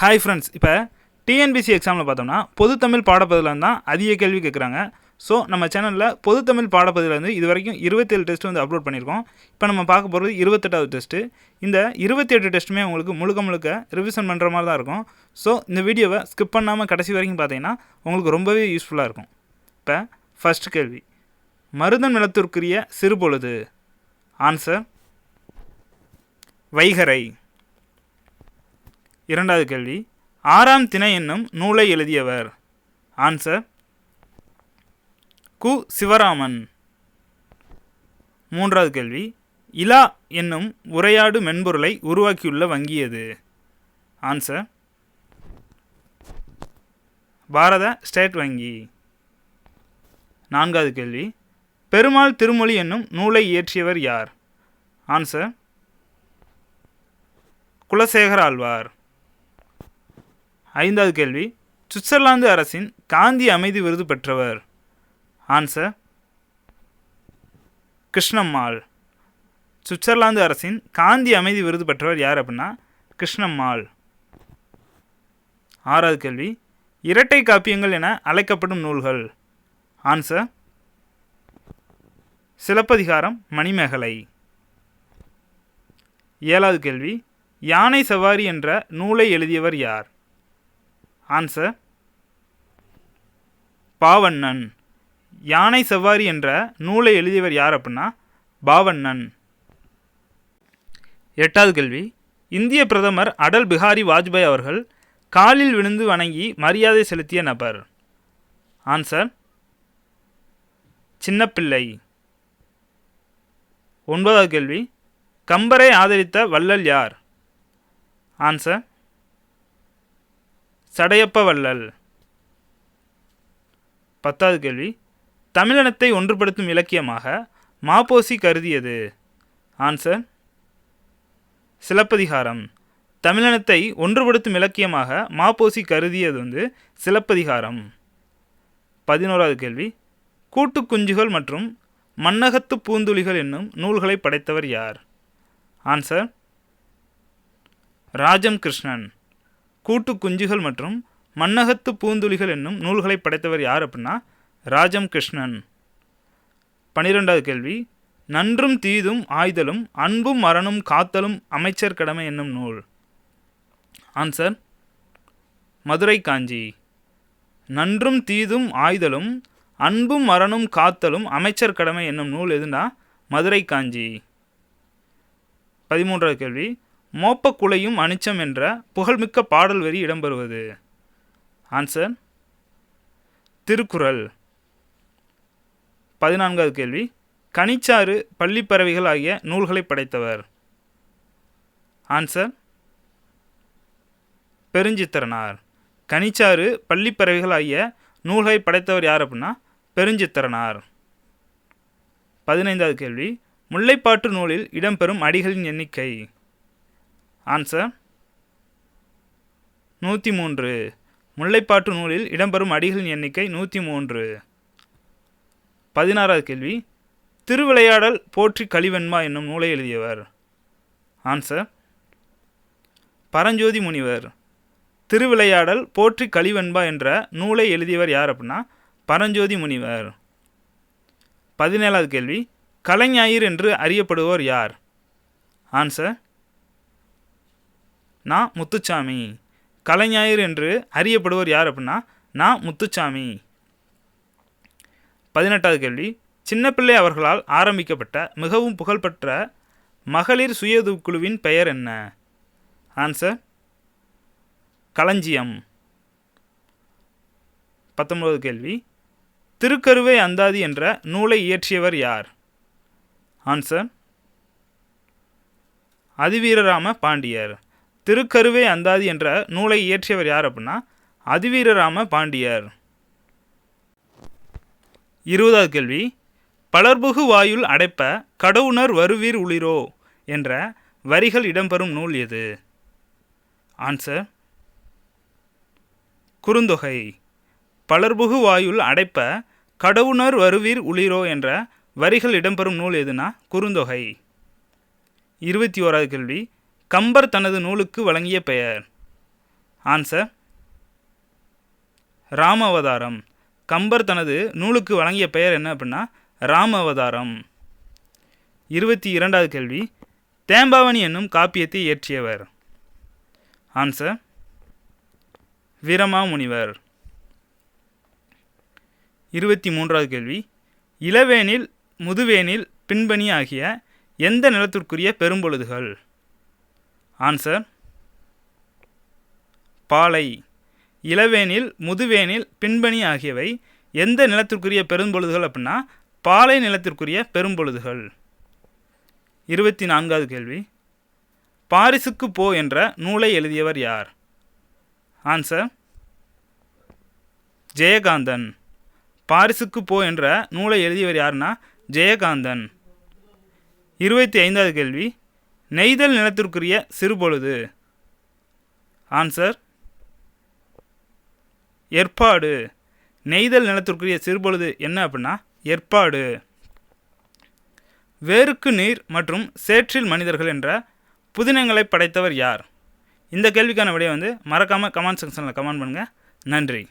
Hi friends இப்போ TNPSC எக்ஸாமில் பார்த்தோம்னா பொதுத்தமிழ் பாடப்பகுதியில் தான் அதிக கேள்வி கேட்குறாங்க ஸோ நம்ம சேனலில் பொதுத்தமிழ் பாடப்பதிலேருந்து வந்து இது வரைக்கும் இருபத்தேழு டெஸ்ட் வந்து அப்லோட் பண்ணியிருக்கோம். இப்போ நம்ம பார்க்க போகிறது இருபத்தெட்டாவது டெஸ்ட்டு இந்த இருபத்தி எட்டு டெஸ்ட்டுமே உங்களுக்கு முழுக்க முழுக்க ரிவிஷன் பண்ணுற மாதிரி தான் இருக்கும். ஸோ இந்த வீடியோவை ஸ்கிப் பண்ணாமல் கடைசி வரைக்கும் பார்த்தீங்கன்னா உங்களுக்கு ரொம்பவே யூஸ்ஃபுல்லாக இருக்கும். இப்போ ஃபர்ஸ்ட் கேள்வி. மருதன் நிலத்திற்குரிய சிறுபொழுது ஆன்சர் வைகரை. இரண்டாவது கேள்வி. ஆறாம் திணை என்னும் நூலை எழுதியவர். ஆன்சர் கு. சிவராமன். மூன்றாவது கேள்வி. இலா என்னும் உரையாடு மென்பொருளை உருவாக்கியுள்ள வங்கி எது? ஆன்சர் பாரத ஸ்டேட் வங்கி. நான்காவது கேள்வி. பெருமாள் திருமொழி என்னும் நூலை இயற்றியவர் யார்? ஆன்சர் குலசேகர ஆழ்வார். ஐந்தாவது கேள்வி. சுவிட்சர்லாந்து அரசின் காந்தி அமைதி விருது பெற்றவர். ஆன்சர் கிருஷ்ணம்மாள். சுவிட்சர்லாந்து அரசின் காந்தி அமைதி விருது பெற்றவர் யார் அப்படின்னா கிருஷ்ணம்மாள். ஆறாவது கேள்வி. இரட்டை காப்பியங்கள் என அழைக்கப்படும் நூல்கள். ஆன்சர் சிலப்பதிகாரம் மணிமேகலை. ஏழாவது கேள்வி. யானை சவாரி என்ற நூலை எழுதியவர் யார்? ஆன்சர் பாவண்ணன். யானை சவாரி என்ற நூலை எழுதியவர் யார் அப்படின்னா பாவண்ணன். எட்டாவது கேள்வி. இந்திய பிரதமர் அடல் பிஹாரி வாஜ்பாய் அவர்கள் காலில் விழுந்து வணங்கி மரியாதை செலுத்திய நபர். ஆன்சர் சின்னப்பிள்ளை. ஒன்பதாவது கேள்வி. கம்பரை ஆதரித்த வள்ளல் யார்? ஆன்சர் சடையப்ப வள்ளல். பத்தாவது கேள்வி. தமிழினத்தை ஒன்றுபடுத்தும் இலக்கியமாக மாப்போசி கருதியது. ஆன்சர். சிலப்பதிகாரம். தமிழினத்தை ஒன்றுபடுத்தும் இலக்கியமாக மாப்போசி கருதியது வந்து சிலப்பதிகாரம். பதினோராவது கேள்வி. கூட்டு குஞ்சுகள் மற்றும் மன்னகத்து பூந்துளிகள் என்னும் நூல்களை படைத்தவர் யார்? ஆன்சர். ராஜம் கிருஷ்ணன். கூட்டு குஞ்சுகள் மற்றும் மன்னகத்து பூந்துளிகள் என்னும் நூல்களை படைத்தவர் யார் அப்படின்னா ராஜம் கிருஷ்ணன் பனிரெண்டாவது கேள்வி. நன்றும் தீதும் ஆய்தலும் அன்பும் மரணம் காத்தலும் அமைச்சர் கடமை என்னும் நூல். ஆன்சர். மதுரை காஞ்சி. நன்றும் தீதும் ஆய்தலும் அன்பும் மரணும் காத்தலும் அமைச்சர் கடமை என்னும் நூல் எதுனா மதுரை காஞ்சி. பதிமூன்றாவது கேள்வி. மோப்பக்குலையும் அனிச்சம் என்ற புகழ்மிக்க பாடல் வரி இடம்பெறுவது. ஆன்சர் திருக்குறள். பதினான்காவது கேள்வி. கனிச்சாறு பள்ளிப்பறவைகள் ஆகிய நூல்களை படைத்தவர். ஆன்சர் பெருஞ்சித்திரனார். கனிச்சாறு பள்ளிப்பறவைகள் ஆகிய நூல்களை படைத்தவர் யார் அப்படின்னா பெருஞ்சித்திரனார். பதினைந்தாவது கேள்வி. முல்லைப்பாட்டு நூலில் இடம்பெறும் அடிகளின் எண்ணிக்கை. ஆன்சர் நூற்றி மூன்று முல்லைப்பாட்டு நூலில் இடம்பெறும் அடிகளின் எண்ணிக்கை நூற்றி மூன்று பதினாறாவது கேள்வி. திருவிளையாடல் போற்றி கழிவெண்மா என்னும் நூலை எழுதியவர். ஆன்சர் பரஞ்சோதி முனிவர். திருவிளையாடல் போற்றி கலிவெண்பா என்ற நூலை எழுதியவர் யார் அப்படின்னா பரஞ்சோதி முனிவர். பதினேழாவது கேள்வி. கலைஞாயிறு என்று அறியப்படுவோர் யார்? ஆன்சர் நான் முத்துச்சாமி. கலைஞாயிறு என்று அறியப்படுவர் யார் அப்படின்னா நான் முத்துச்சாமி. பதினெட்டாவது கேள்வி. சின்னப்பிள்ளை அவர்களால் ஆரம்பிக்கப்பட்ட மிகவும் புகழ்பெற்ற மகளிர் சுயதுக்குழுவின் பெயர் என்ன? ஆன்சர் களஞ்சியம். பத்தொன்பது கேள்வி. திருக்கருவை அந்தாதி என்ற நூலை இயற்றியவர் யார்? ஆன்சர் அதிவீரராம பாண்டியர். திருக்கருவே அந்தாதி என்ற நூலை இயற்றியவர் யார் அப்படின்னா அதிவீரராம பாண்டியர். இருபதாவது கேள்வி பலர்புகு வாயுள் அடைப்ப கடவுணர் வருவீர் உளிரோ? என்ற வரிகள் இடம்பெறும் நூல் எது? ஆன்சர் குறுந்தொகை பலர்புகு வாயுள் அடைப்ப கடவுணர் வருவீர் உளிரோ? என்ற வரிகள் இடம்பெறும் நூல் எதுனா குறுந்தொகை. இருபத்தி ஓராவது கேள்வி கம்பர் தனது நூலுக்கு வழங்கிய பெயர். ஆன்சர் ராம அவதாரம் கம்பர் தனது நூலுக்கு வழங்கிய பெயர் என்ன அப்படின்னா ராம அவதாரம் இருபத்தி இரண்டாவது கேள்வி. தேம்பாவணி என்னும் காப்பியத்தை இயற்றியவர். ஆன்சர் வீரமாமுனிவர். இருபத்தி மூன்றாவது கேள்வி. இளவேனில் முதுவேனில் பின்பணி ஆகிய எந்த நிலத்திற்குரிய பெரும்பொழுதுகள்? ஆன்சர் பாலை இளவேனில் முதுவேனில் பின்பணி ஆகியவை எந்த நிலத்திற்குரிய பெரும்பொழுதுகள் அப்படின்னா பாலை நிலத்திற்குரிய பெரும்பொழுதுகள். இருபத்தி நான்காவது கேள்வி. பாரிசுக்கு போ என்ற நூலை எழுதியவர் யார்? ஆன்சர் ஜெயகாந்தன். பாரிசுக்கு போ என்ற நூலை எழுதியவர் யாருன்னா ஜெயகாந்தன். இருபத்தி ஐந்தாவது கேள்வி. நெய்தல் நிலத்திற்குரிய சிறுபொழுது. ஆன்சர் ஏற்பாடு. நெய்தல் நிலத்திற்குரிய சிறுபொழுது என்ன அப்படின்னா ஏற்பாடு. வேருக்கு நீர் மற்றும் சேற்றில் மனிதர்கள் என்ற புதினங்களை படைத்தவர் யார்? இந்த கேள்விக்கான விடையை வந்து மறக்காமல் கமெண்ட் செக்ஷனில் கமெண்ட் பண்ணுங்கள் நன்றி.